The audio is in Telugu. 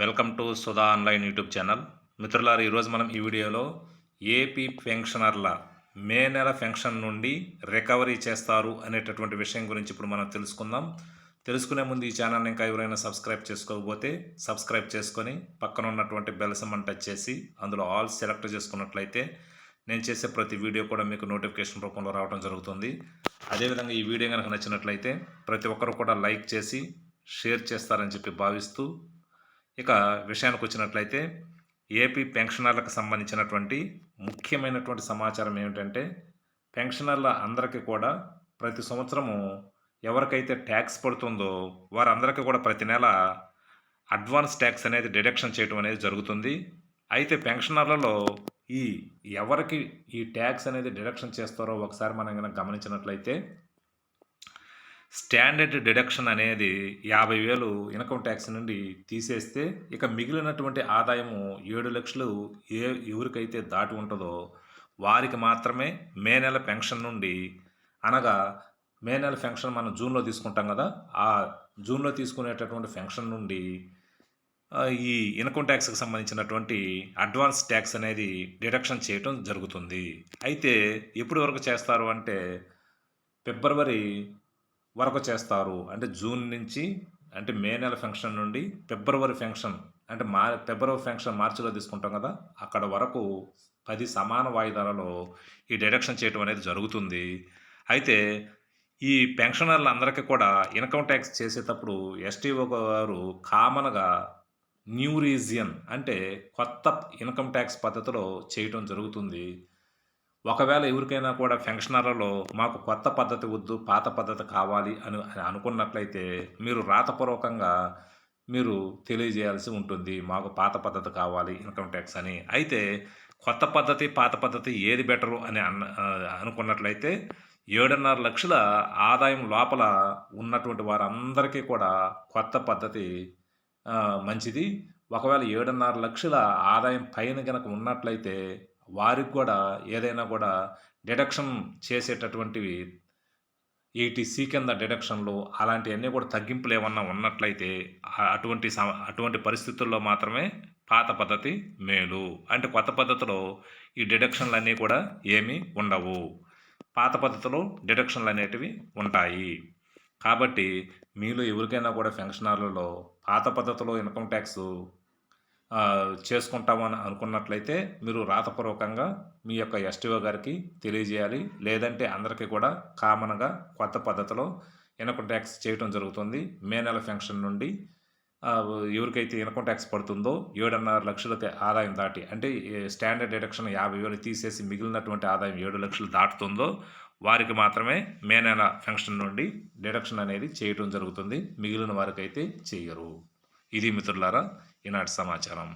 Welcome to Sudha online YouTube channel. మిత్రులారు ఈరోజు మనం ఈ వీడియోలో ఏపీ పెన్షనర్ల మే నెల పెన్షన్ నుండి రికవరీ చేస్తారు అనేటటువంటి విషయం గురించి ఇప్పుడు మనం తెలుసుకుందాం. తెలుసుకునే ముందు ఈ ఛానల్ని ఇంకా ఎవరైనా సబ్స్క్రైబ్ చేసుకోకపోతే సబ్స్క్రైబ్ చేసుకొని పక్కన ఉన్నటువంటి బెల్ టచ్ చేసి అందులో ఆల్ సెలెక్ట్ చేసుకున్నట్లయితే నేను చేసే ప్రతి వీడియో కూడా మీకు నోటిఫికేషన్ రూపంలో రావడం జరుగుతుంది. అదేవిధంగా ఈ వీడియో కనుక నచ్చినట్లయితే ప్రతి ఒక్కరు కూడా లైక్ చేసి షేర్ చేస్తారని చెప్పి భావిస్తూ ఇక విషయానికి వచ్చినట్లయితే ఏపీ పెన్షనర్లకు సంబంధించినటువంటి ముఖ్యమైనటువంటి సమాచారం ఏమిటంటే పెన్షనర్ల అందరికీ కూడా ప్రతి సంవత్సరము ఎవరికైతే ట్యాక్స్ పడుతుందో వారందరికీ కూడా ప్రతి నెల అడ్వాన్స్ ట్యాక్స్ అనేది డిడక్షన్ చేయడం అనేది జరుగుతుంది. అయితే పెన్షనర్లలో ఈ ఎవరికి ఈ ట్యాక్స్ అనేది డిడక్షన్ చేస్తారో ఒకసారి మనం కనుక గమనించినట్లయితే స్టాండర్డ్ డిడక్షన్ అనేది యాభై వేలు ఇన్కమ్ ట్యాక్స్ నుండి తీసేస్తే ఇక మిగిలినటువంటి ఆదాయము ఏడు లక్షలు ఏ ఎవరికైతే దాటి ఉంటుందో వారికి మాత్రమే మే నెల పెన్షన్ నుండి అనగా మే నెల పెన్షన్ మనం జూన్లో తీసుకుంటాం కదా ఆ జూన్లో తీసుకునేటటువంటి పెన్షన్ నుండి ఈ ఇన్కమ్ ట్యాక్స్కి సంబంధించినటువంటి అడ్వాన్స్ ట్యాక్స్ అనేది డిడక్షన్ చేయటం జరుగుతుంది. అయితే ఎప్పటి వరకు చేస్తారు అంటే ఫిబ్రవరి వరకు చేస్తారు. అంటే జూన్ నుంచి అంటే మే నెల ఫంక్షన్ నుండి ఫిబ్రవరి ఫంక్షన్ అంటే మా ఫిబ్రవరి ఫంక్షన్ మార్చిలో తీసుకుంటాం కదా అక్కడ వరకు పది సమాన వాయిదాలలో ఈ డిడక్షన్ చేయడం అనేది జరుగుతుంది. అయితే ఈ పెన్షనర్లు అందరికీ కూడా ఇన్కమ్ ట్యాక్స్ చేసేటప్పుడు ఎస్టీఓ గారు కామన్గా న్యూ రీజియన్ అంటే కొత్త ఇన్కమ్ ట్యాక్స్ పద్ధతిలో చేయటం జరుగుతుంది. ఒకవేళ ఎవరికైనా కూడా ఫెంక్షనర్లలో మాకు కొత్త పద్ధతి వద్దు పాత పద్ధతి కావాలి అని అనుకున్నట్లయితే మీరు రాతపూర్వకంగా మీరు తెలియజేయాల్సి ఉంటుంది. మాకు పాత పద్ధతి కావాలి ఇన్కమ్ ట్యాక్స్ అని. అయితే కొత్త పద్ధతి పాత పద్ధతి ఏది బెటరు అని అన్న అనుకున్నట్లయితే ఏడున్నర లక్షల ఆదాయం లోపల ఉన్నటువంటి వారందరికీ కూడా కొత్త పద్ధతి మంచిది. ఒకవేళ ఏడున్నర లక్షల ఆదాయం పైన కనుక ఉన్నట్లయితే వారికి కూడా ఏదైనా కూడా డిడక్షన్ చేసేటటువంటివి ఈటీసీ కింద డిడక్షన్లు అలాంటివన్నీ కూడా తగ్గింపులు ఏమన్నా ఉన్నట్లయితే అటువంటి సమ- అటువంటి పరిస్థితుల్లో మాత్రమే పాత పద్ధతి మేలు. అంటే కొత్త పద్ధతిలో ఈ డిడక్షన్లు అన్నీ కూడా ఏమీ ఉండవు. పాత పద్ధతిలో డిడక్షన్లు అనేటివి ఉంటాయి. కాబట్టి మీలో ఎవరికైనా కూడా పెన్షనర్లలో పాత పద్ధతిలో ఇన్కమ్ ట్యాక్స్ చేసుకుంటామని అనుకున్నట్లయితే మీరు రాతపూర్వకంగా మీ యొక్క ఎస్టీఓ గారికి తెలియజేయాలి. లేదంటే అందరికీ కూడా కామన్గా కొత్త పద్ధతిలో ఇన్కమ్ ట్యాక్స్ చేయటం జరుగుతుంది. మే నెల ఫంక్షన్ నుండి ఎవరికైతే ఇన్కమ్ ట్యాక్స్ పడుతుందో ఏడున్నర లక్షలకి ఆదాయం దాటి అంటే స్టాండర్డ్ డిడక్షన్ యాభై వేలు తీసేసి మిగిలినటువంటి ఆదాయం ఏడు లక్షలు దాటుతుందో వారికి మాత్రమే మే నెల ఫంక్షన్ నుండి డిడక్షన్ అనేది చేయటం జరుగుతుంది. మిగిలిన వారికైతే చేయరు. ఇది మిత్రులారా ఈనాటి సమాచారం.